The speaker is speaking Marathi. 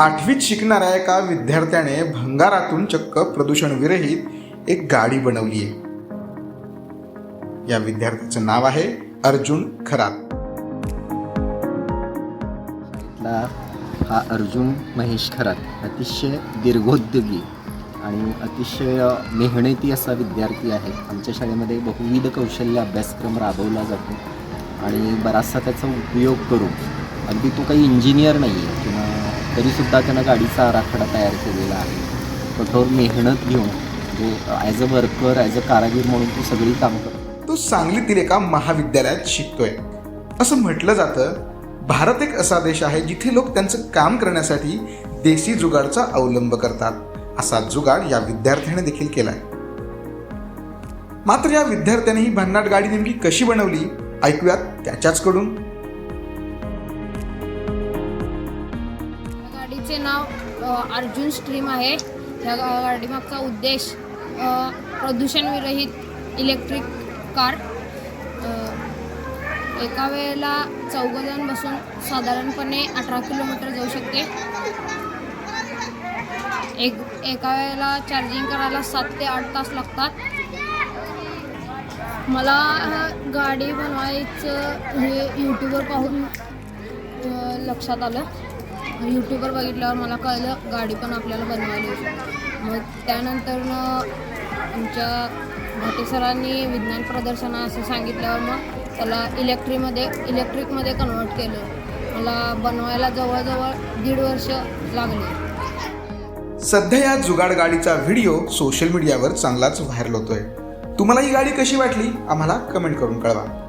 आठवीत शिकणाऱ्या एका विद्यार्थ्याने भंगारातून चक्क प्रदूषण विरहित एक गाडी बनवली आहे या विद्यार्थ्याचं नाव आहे अर्जुन खरात. हा अर्जुन महेश खरात अतिशय दीर्घोद्योगी आणि अतिशय मेहनती असा विद्यार्थी आहे. आमच्या शाळेमध्ये बहुविध कौशल्य अभ्यासक्रम राबवला जातो आणि बराचसा त्याचा उपयोग करून अगदी तो काही इंजिनियर नाही आहे किंवा तरीसुद्धा त्यानं गाडीचा आराखडा तयार केलेला आहे. कठोर मेहनत घेऊन म्हणजे as a worker as a कारागीर म्हणून तो सगळी कामं करतो. तो सांगलीतील एका महाविद्यालयात शिकतोय. असं म्हटलं जातं भारत एक असा देश आहे जिथे लोक त्यांचं काम करण्यासाठी देसी जुगाडचा अवलंब करतात. असा जुगाड या विद्यार्थ्याने देखील केलाय. मात्र या विद्यार्थ्याने ही भन्नाट गाडी नेमकी कशी बनवली ऐकूयात त्याच्याचकडून. गाडीचे नाव अर्जुन स्ट्रीम आहे. ह्या गाडीमागचा उद्देश प्रदूषण प्रदूषणविरहित इलेक्ट्रिक कार एका वेळेला चौघजण बसून साधारणपणे अठरा किलोमीटर जाऊ शकते. एक एका वेळेला चार्जिंग करायला सात ते आठ तास लागतात. मला गाडी बनवायचं हे यूट्यूबवर पाहून लक्षात आलं. यूट्यूबवर बघितल्यावर मला कळलं गाडी पण आपल्याला बनवायला मग त्यानंतरनं आमच्या भाटे सरांनी विज्ञान प्रदर्शन असं सांगितल्यावर मग त्याला इलेक्ट्रिकमध्ये इलेक्ट्रिकमध्ये कन्वर्ट केलं. मला बनवायला जवळजवळ दीड वर्ष लागले. सध्या या जुगाड गाडीचा व्हिडिओ सोशल मीडियावर चांगलाच व्हायरल होतोय. तुम्हाला ही गाडी कशी वाटली? आम्हाला कमेंट करून कळवा.